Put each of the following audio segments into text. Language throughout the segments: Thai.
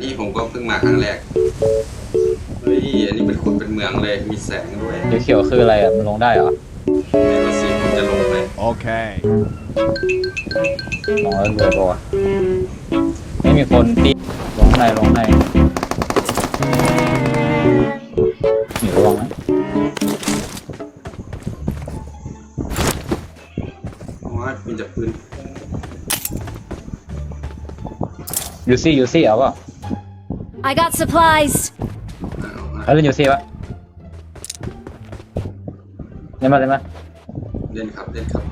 นี่ผมก็เพิ่งมาครั้งแรก เฮ้ย อันนี้เป็นขุดเป็นเมืองเลย มีแสงด้วยเขียวๆคืออะไรอะ มันลงได้เหรอในวันสีผมจะลงไหม Okay. ลงแล้วรวยปะวะไม่มีคนตีลงข้างในลงข้างในหนีระวังนะอ๋อมีแต่ปืนยูซี่ยูซี่เอาเปล่ะ I got supplies. เอาเขาเล่นยูซี่ปะเล่นมาเล่นมาเล่นครับเล่นครับ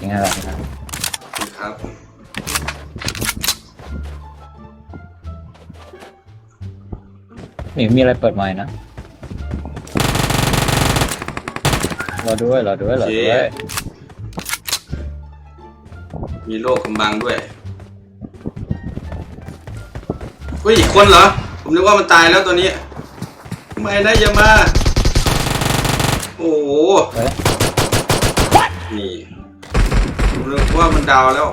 ยังไงล่ะเล่นครับ นี่มีอะไรเปิดใหม่นะรอด้วยรอด้วยรอด้วย มีโลกกำบังด้วย เฮ้ยอีกคนเหรอ ผมนึกว่ามันตายแล้วตัวนี้ไม่นะอย่ามาโอ้โหเฮ้ยนี่ผมนึกว่ามันดาวแล้ว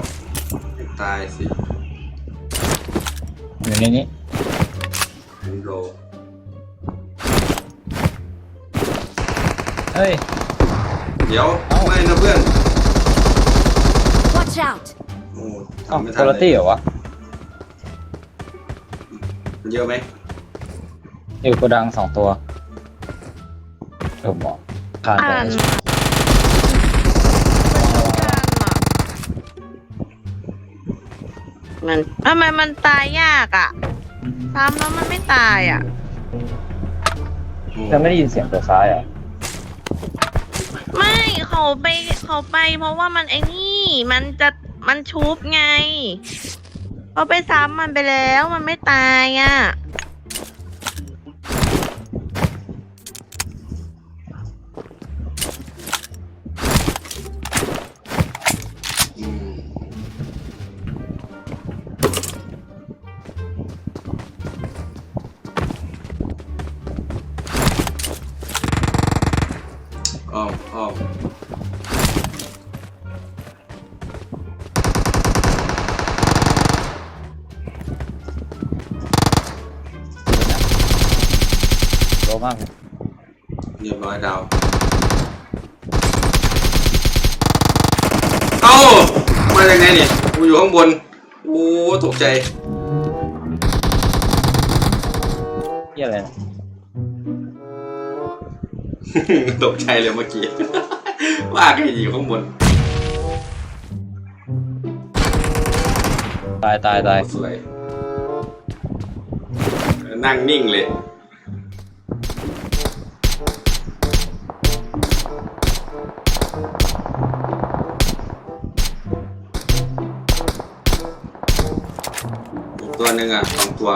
ตายสิอยู่ในนี้โลเฮ้ย เดี๋ยวเอ้า ไม่นะเพื่อน Watch out. โอ้เอ้าทำไม่โคทันลเลยตี้เหรอวะ เยอะไหมอยู่โกดังสองตัวเออหมอผ่านไปอ่านมันทำไมมันตายยากอะซ้ำแล้วมันไม่ตายอะโอ้จะไม่ได้ยินเสียงตัวซ้ายเหรอะไม่เขาไปเขาไปเพราะว่ามันไอ้นี่ มันจะมันชุบไง เราไปซ้ำมันไปแล้วมันไม่ตายอะ โลมากเลยเรียบร้อยดาวเอ้ามาจากไหนเนี่ยกูอยู่ข้างบนโอ้ตกใจเหียอะไรนะตกใจเลยเมื่อกี้ ว่าใครอยู่ข้างบน ตายตายตายสวยนั่งนิ่งเลย ตัวหนึ่งอะสองตัว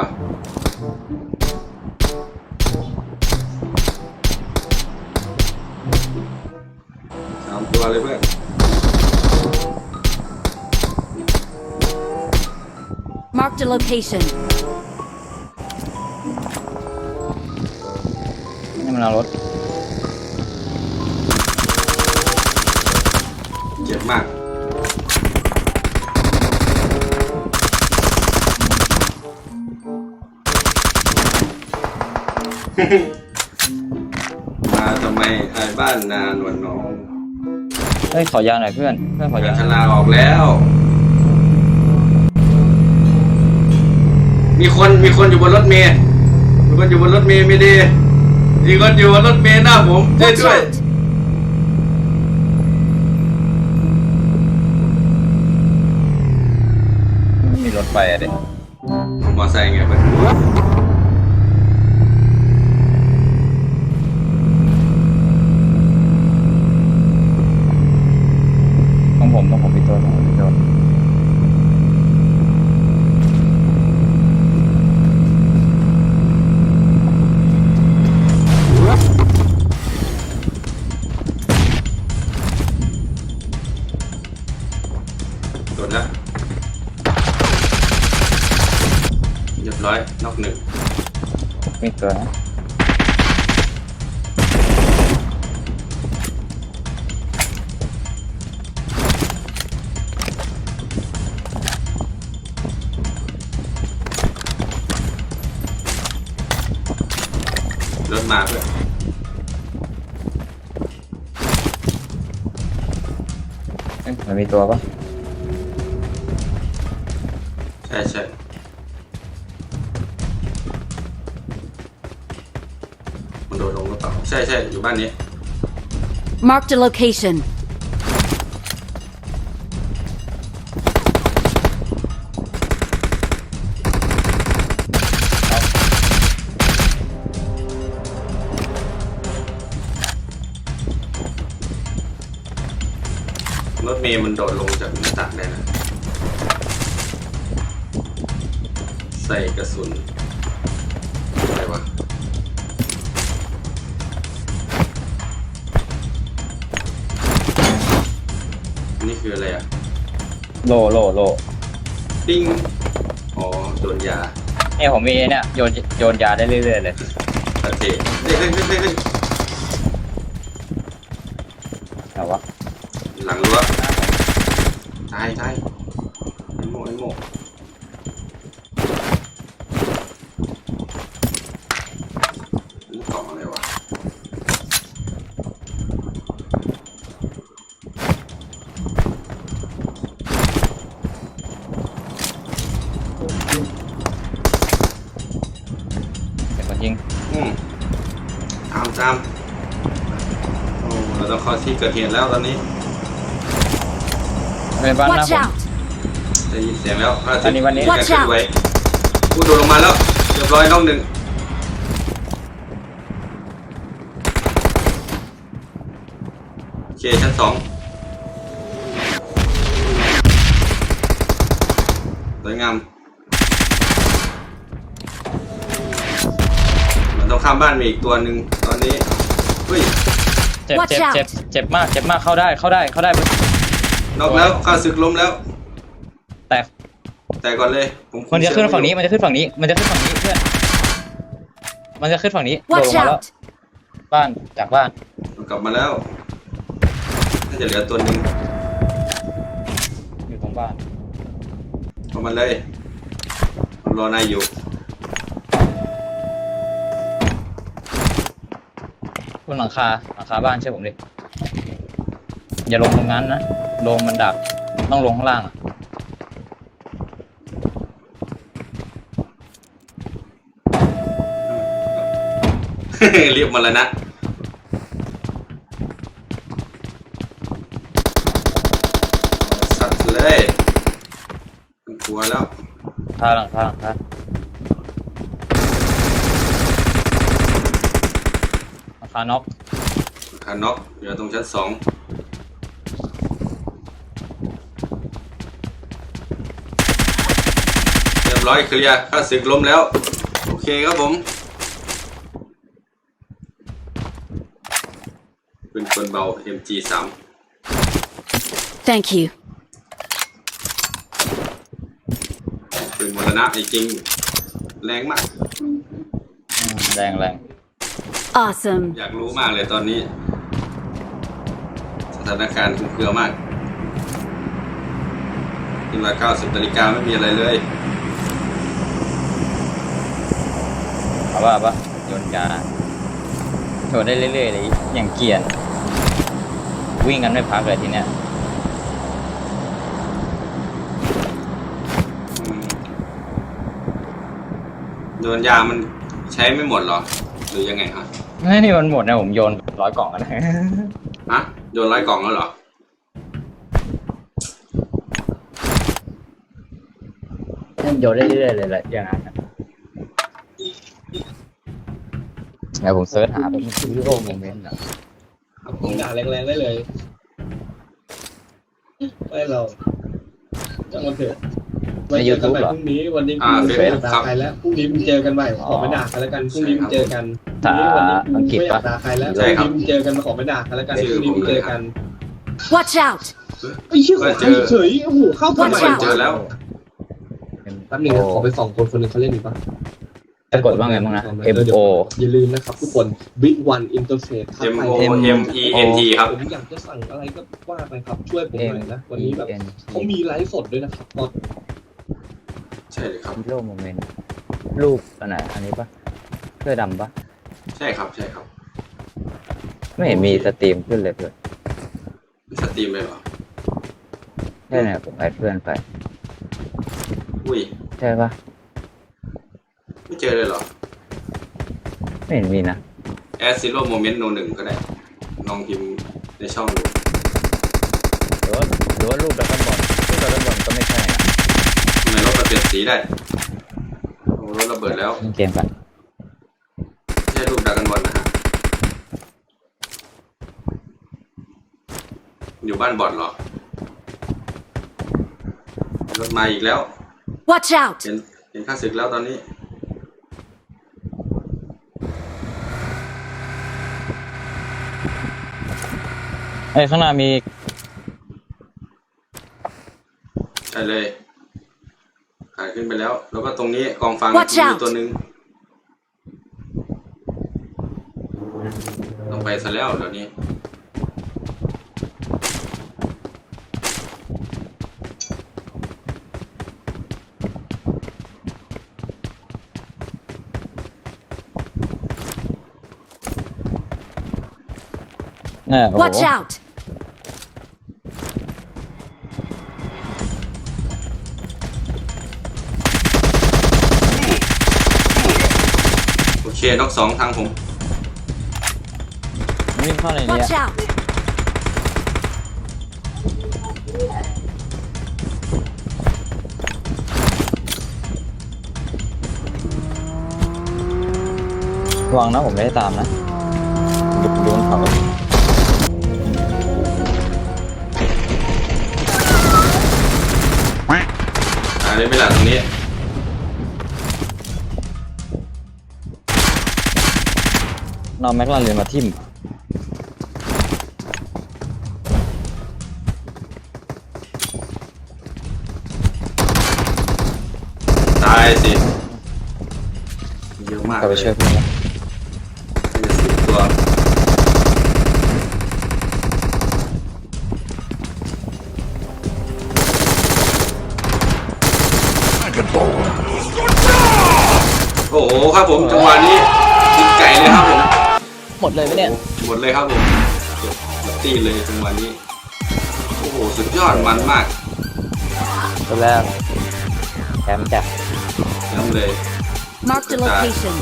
สามตัวเลยเพื่อน Marked a location. นี่มันเอารถ มาทำไมไอ้บ้านนานวนน้องเฮ้ยขอยางหน่อยเพื่อน เพื่อนขอยางชลาออกแล้ว มีคนมีคนอยู่บนรถเมล์มีคนอยู่บนรถเมล์ไม่ดีมีคนอยู่บนรถเมล์หน้าผมช่วย Watch ด้วย out. ไม่มีรถไปอะเด็กมอไซค์ไงเพื่อน สวเดินมาเลยมันมีตัวปะใช่ใช่ ดดลงหรือเปล่าใช่ใช่อยู่บ้านนี้ Marked a location. รถเมย์มันโดดลงจากหน้าต่างได้นะ ใส่กระสุน คืออะไรอะโลโลโลปิ้งอ๋อโดนยาเนี่ยผมมีเนี่ยโยนโยนยาได้เรื่อยๆเลยโอเคเฮ้ยเฮ้ยเฮ้ยเฮ้ยเฮ้ยแต่ว่าหลังรั้วตายตายไอ้โม่ไอ้โม่นี่กล่องอะไรวะ เป็นคนยิง อืมตามตามโอ้เราต้องเข้าที่เกิดเหตุแล้วตอนนี้เป็นบ้านหน้า Watch ผม out! ได้ยินเสียงแล้วพระอาทิตวันนี้ย์วันนี้มีการ Watch เคลื่อน out ไหวพูดโดดลงมาแล้วเรียบร้อยน้องหนึ่งโอเคชั้นสองสวยงาม มันต้องข้ามบ้านมีอีกตัวหนึ่งตอนนี้เฮ้ยเจ็บ Watch เจ็บ out เจ็บ เจ็บมาก เจ็บมาก เข้าได้ เข้าได้ เข้าได้ นอกแล้วข้าศึกล้มแล้ว แต่แต่ก่อนเลย ผมคุมันจะเสียขึ้นฝั่งนี้ไอยู่มันจะขึ้นฝั่งนี้ มันจะขึ้นฝั่งนี้เพื่อน มันจะขึ้นฝั่งนี้โดดล Watch งมาแล้ว out! บ้าน จากบ้าน มันกลับมาแล้วน่าจะเหลือตัวหนึ่งอยู่ตรงบ้าน เอามาเลยผมรอนายอยู่ นหลังคาหลังคาบ้านเชื่อผมดิอย่าลงตรงนั้นนะลงมันดักต้องลงข้างล่างอะเรียบมาแล้วนะสัตว์เลยมันกลัวแล้วคาหลังคาหลังคาหลัง คาน็อกคาน็อกเหลือตรงชั้นสองเรียบร้อยเคลียร์ข้าศึกล้มแล้ว โอเคครับผม เป็นคนเบา MG3 Thank you. เป็นมรณะจริงๆแรงมากอืมแรงแรง Awesome. อยากรู้มากเลยตอนนี้ สถานการณ์คลุมเครือมากที่มา 90นาฬิกาไม่มีอะไรเลยเอาว่าปะโยนยาโยนได้เรื่อยๆเลยอย่างเกียนวิ่งกันไม่พักเลยทีเนี้ยอืมโดนยามันใช้ไม่หมดหรอ หรือยังไงฮะไม่นี่มันหมดนะผมโยนร้อยกล่องกันฮะโยนร้อยกล่องแล้วเหรอโยนได้เรื่อยๆเลยแหละอย่างนั้นนะเดี๋ยวผมเซิร์ชหาแบบมันคือโลกโมเมนต์อะเอาผมด่าแรงๆได้เลยไม่เราจังวันเถอะ วันเจอกันใหม่พรุ่งนี้วันนี้อ่ากูไม่อยากครัด่าบใครแล้วพรุ่งนี้มึงเจอกันใหม่ขอไม่ด่ากันแล้วกันพรุ่งนี้มึงเจอกันพรุ่งนี้วันนี้กูไม่อยากด่าใครแล้วพใช่รุ่งครับนี้มึงเจอกันมาขอไม่ด่ากันแล้วกันพรุ่งนี้มึงเจอกัน Watch out! ไอ้เชี่ยของใครเฉยโอ้โหเข้าทำไม Watch out เจอแล้วแป๊บนึงนะขอไปสองคนคนหนึงเขาเล่นดีป่ะจะกดว่าไงบ้างนะ M O อย่าลืมนะครับทุกคน Big One Interface ครับ M ไป O M E N T ครับผมอยากจะสั่งอะไรก็ว่าไปครับ ช่วยผมหน่อยนะ วันนี้แบบ N เขามีไลฟ์สดด้วยนะครับตอนใช่เลยครับ โลกโมเมนต์รูปอันไหนอันนี้ปะเสื้อดำปะใช่ครับ ใช่ครับไม่เห็นมีสตรีมขึ้นเลยเพื่อนสตรีมเลยเหรอ ใช่เนี่ยผมแอดเพื่อนไป อุ้ย ใช่ปะไม่เจอเลยเหรอ ไม่เห็นมีนะ แอดซิโร่โมเมนต์โนหนึ่งก็ได้ ลองพิมพ์ในช่องดูหรือว่าหรือว่ารูปดักกันบอลรูปดักกันบอลก็ไม่ใช่นะ ลี่ยนสีได้โอ้รถระเบิดแล้วเล่นเกมกันไม่ใช่รูปดรากันบอลนะฮะอยู่บ้านบอดเหรอรถมาอีกแล้ว Watch out! เห็นเห็นข้าศึกแล้วตอนนี้ เอ้ยข้างหน้ามีใช่เลย ขายขึ้นไปแล้ว แล้วก็ตรงนี้กองฟาง Watch มี out ตัวหนึ่งต้องไปซะแล้วเดี๋ยวนี้เนี่ยโอ้โห Watch out! โอเคนกสองทางผมวิ่งเข้าในนี้ Watch อะ out! ระวังนะผมไม่ได้ตามนะดูดูบนเขาหาได้ไม่ละตรงนี้ นอนแม็กลาเรียนมาทิ่มตายสิเยอะมากกลับไปช่วยเพื่อนนะน่าจะสิบตัวโอ้โหครับผมจังหวะนี้กินไก่เลยครับผม หมดเลยไหมเนี่ย หมดเลยครับผมเก็บหมดตีเลยจังหวะนี้ โอ้โห สุดยอดมันมากตัวแรกแชมป์จ้ะย้ำเลย Marked a location.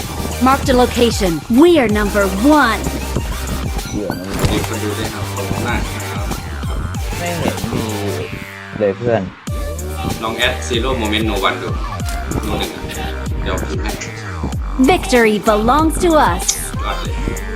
Marked a location. We are number one. เหยื่อมันดีคนดูด้วยครับขอบคุณมากครับ ไม่เห็นมีเลยเพื่อนลองแอดซีโร่โมเมนต์โนวันดูโนหนึ่งอะเดี๋ยวพิมพ์ให้ Victory belongs to us. ยอดเลย